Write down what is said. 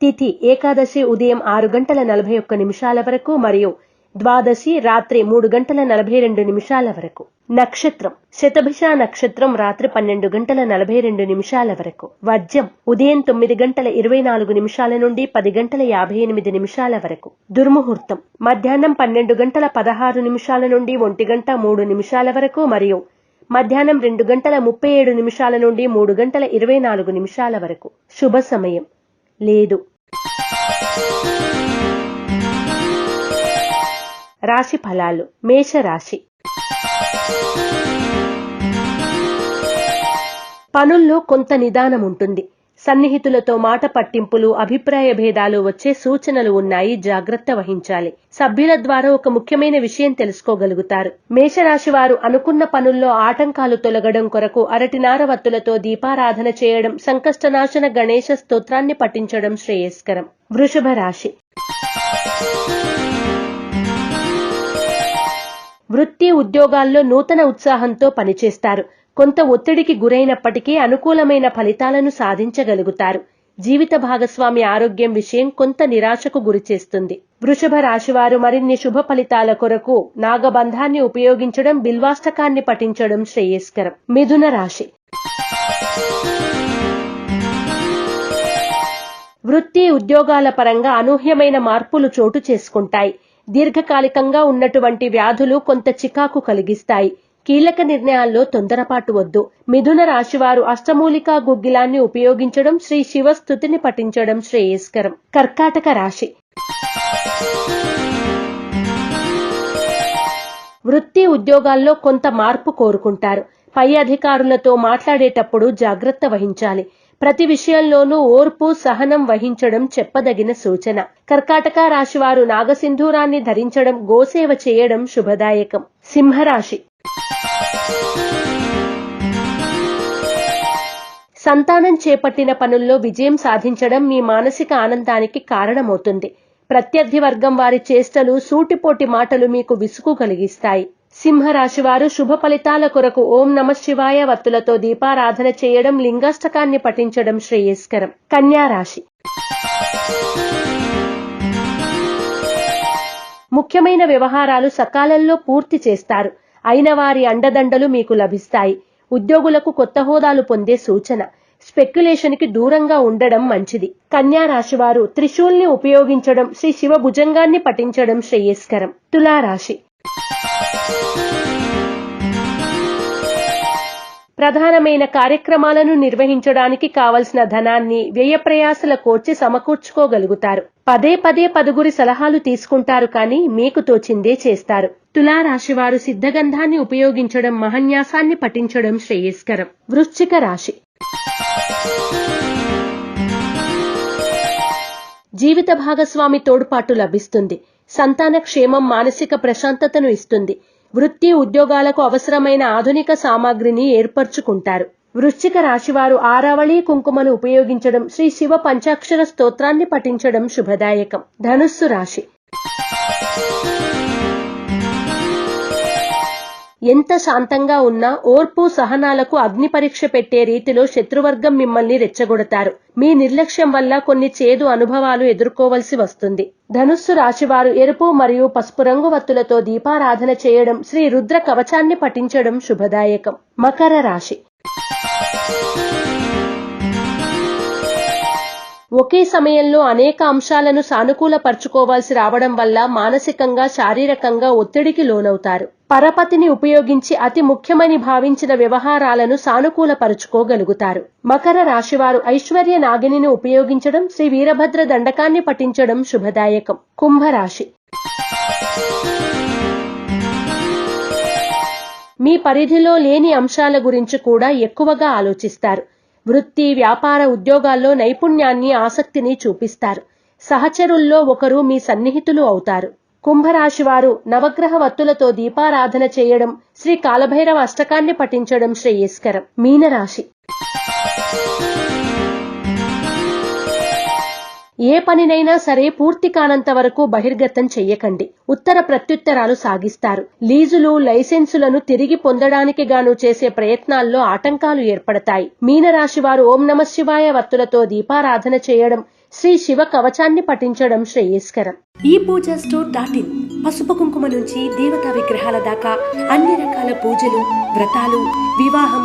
తిథి ఏకాదశి ఉదయం ఆరు గంటల నలభై ఒక్క నిమిషాల వరకు మరియు ద్వాదశి రాత్రి మూడు గంటల నలభై రెండు నిమిషాల వరకు. నక్షత్రం. శతభిష నక్షత్రం రాత్రి పన్నెండు గంటల నలభై రెండు నిమిషాల వరకు. వర్జ్యం ఉదయం తొమ్మిది గంటల ఇరవై నాలుగు నిమిషాల నుండి పది గంటల యాభై ఎనిమిది నిమిషాల వరకు. దుర్ముహూర్తం. మధ్యాహ్నం పన్నెండు గంటల పదహారు నిమిషాల నుండి ఒంటి గంట మూడు నిమిషాల వరకు మరియు మధ్యాహ్నం రెండు గంటల ముప్పై ఏడు నిమిషాల నుండి మూడు గంటల ఇరవై నాలుగు నిమిషాల వరకు. శుభ సమయం. లేదు. రాశి ఫలాలు. మేషరాశి. పనుల్లో కొంత నిదానం ఉంటుంది సన్నిహితులతో మాట పట్టింపులు అభిప్రాయ భేదాలు వచ్చే సూచనలు ఉన్నాయి జాగ్రత్త వహించాలి. సభ్యుల ద్వారా ఒక ముఖ్యమైన విషయం తెలుసుకోగలుగుతారు. మేషరాశి వారు అనుకున్న పనుల్లో ఆటంకాలు తొలగడం కొరకు అరటినార వత్తులతో దీపారాధన చేయడం సంకష్టనాశన గణేశ స్తోత్రాన్ని పఠించడం శ్రేయస్కరం. వృషభ రాశి. వృత్తి ఉద్యోగాల్లో నూతన ఉత్సాహంతో పనిచేస్తారు. కొంత ఒత్తిడికి గురైనప్పటికీ అనుకూలమైన ఫలితాలను సాధించగలుగుతారు. జీవిత భాగస్వామి ఆరోగ్యం విషయం కొంత నిరాశకు గురిచేస్తుంది వృషభ రాశివారు మరిన్ని శుభ ఫలితాల కొరకు నాగబంధాన్ని ఉపయోగించడం బిల్వాష్టకాన్ని పఠించడం శ్రేయస్కరం. మిథున రాశి. వృత్తి ఉద్యోగాల పరంగా అనూహ్యమైన మార్పులు చోటు చేసుకుంటాయి. దీర్ఘకాలికంగా ఉన్నటువంటి వ్యాధులు కొంత చికాకు కలిగిస్తాయి. కీలక నిర్ణయాల్లో తొందరపాటు వద్దు. మిథున రాశివారు అష్టమూలికా గుగ్గిలాన్ని ఉపయోగించడం శ్రీ శివస్థుతిని పఠించడం శ్రేయస్కరం. కర్కాటక రాశి. వృత్తి ఉద్యోగాల్లో కొంత మార్పు కోరుకుంటారు. పై అధికారులతో మాట్లాడేటప్పుడు జాగ్రత్త వహించాలి. ప్రతి విషయంలోనూ ఓర్పు సహనం వహించడం చెప్పదగిన సూచన. కర్కాటక రాశివారు నాగసింధూరాన్ని ధరించడం గోసేవ చేయడం శుభదాయకం. సింహరాశి. సంతానం చేపట్టిన పనుల్లో విజయం సాధించడం మీ మానసిక ఆనందానికి కారణమవుతుంది. ప్రత్యర్థి వర్గం వారి చేష్టలు సూటిపోటి మాటలు మీకు విసుగు కలిగిస్తాయి. సింహరాశి వారు శుభ ఫలితాల కొరకు ఓం నమ శివాయ వత్తులతో దీపారాధన చేయడం లింగాష్టకాన్ని పఠించడం శ్రేయస్కరం. కన్యా రాశి. ముఖ్యమైన వ్యవహారాలు సకాలంలో పూర్తి చేస్తారు. అయిన వారి అండదండలు మీకు లభిస్తాయి. ఉద్యోగులకు కొత్త హోదాలు పొందే సూచన. స్పెక్యులేషన్కి దూరంగా ఉండడం మంచిది. కన్యా రాశివారు త్రిశూల్ని ఉపయోగించడం శ్రీ శివ భుజంగాన్ని పఠించడం శ్రేయస్కరం. తులారాశి. ప్రధానమైన కార్యక్రమాలను నిర్వహించడానికి కావలసిన ధనాన్ని వ్యయ ప్రయాసల కోర్చి సమకూర్చుకోగలుగుతారు. పదే పదే పదుగురి సలహాలు తీసుకుంటారు కానీ మీకు తోచిందే చేస్తారు. తులారాశివారు సిద్ధగంధాన్ని ఉపయోగించడం మహన్యాసాన్ని పఠించడం శ్రేయస్కరం. వృశ్చిక రాశి. జీవిత భాగస్వామి తోడ్పాటు లభిస్తుంది. సంతాన క్షేమం మానసిక ప్రశాంతతను ఇస్తుంది. వృత్తి ఉద్యోగాలకు అవసరమైన ఆధునిక సామాగ్రిని ఏర్పరచుకుంటారు. వృశ్చిక రాశివారు ఆరావళి కుంకుమను ఉపయోగించడం శ్రీ శివ పంచాక్షర స్తోత్రాన్ని పఠించడం శుభదాయకం. ధనుస్సు రాశి. ఎంత శాంతంగా ఉన్నా ఓర్పు సహనాలకు అగ్ని పరీక్ష పెట్టే రీతిలో శత్రువర్గం మిమ్మల్ని రెచ్చగొడతారు. మీ నిర్లక్ష్యం వల్ల కొన్ని చేదు అనుభవాలు ఎదుర్కోవలసి వస్తుంది. ధనుస్సు రాశివారు ఎరుపు మరియు పసుపు రంగు వత్తులతో దీపారాధన చేయడం శ్రీ రుద్ర కవచాన్ని పఠించడం శుభదాయకం. మకర రాశి. ఒకే సమయంలో అనేక అంశాలను సానుకూలపరుచుకోవాల్సి రావడం వల్ల మానసికంగా శారీరకంగా ఒత్తిడికి లోనవుతారు. పరపతిని ఉపయోగించి అతి ముఖ్యమని భావించిన వ్యవహారాలను సానుకూలపరుచుకోగలుగుతారు. మకర రాశివారు ఐశ్వర్య నాగిని ఉపయోగించడం శ్రీ వీరభద్ర దండకాన్ని పఠించడం శుభదాయకం. కుంభరాశి. మీ పరిధిలో లేని అంశాల గురించి కూడా ఎక్కువగా ఆలోచిస్తారు. వృత్తి వ్యాపార ఉద్యోగాల్లో నైపుణ్యాన్ని ఆసక్తిని చూపిస్తారు. సహచరుల్లో ఒకరు మీ సన్నిహితులు అవుతారు. కుంభరాశి వారు నవగ్రహ వత్తులతో దీపారాధన చేయడం శ్రీ కాలభైరవ అష్టకాన్ని పఠించడం శ్రేయస్కరం. మీనరాశి ఏ పనినైనా సరే పూర్తి కానంత వరకు బహిర్గతం చెయ్యకండి. ఉత్తర ప్రత్యుత్తరాలు సాగిస్తారు. లీజులు లైసెన్సులను తిరిగి పొందడానికి గాను చేసే ప్రయత్నాల్లో ఆటంకాలు ఏర్పడతాయి. మీనరాశి వారు ఓం నమ శివాయ వత్తులతో దీపారాధన చేయడం శ్రీ శివ కవచాన్ని పఠించడం శ్రేయస్కరం. ఈ పూజ స్టోర్ డాట్ ఇన్ పసుపు కుంకుమ నుంచి దేవతా విగ్రహాల దాకా అన్ని రకాల పూజలు వ్రతాలు వివాహం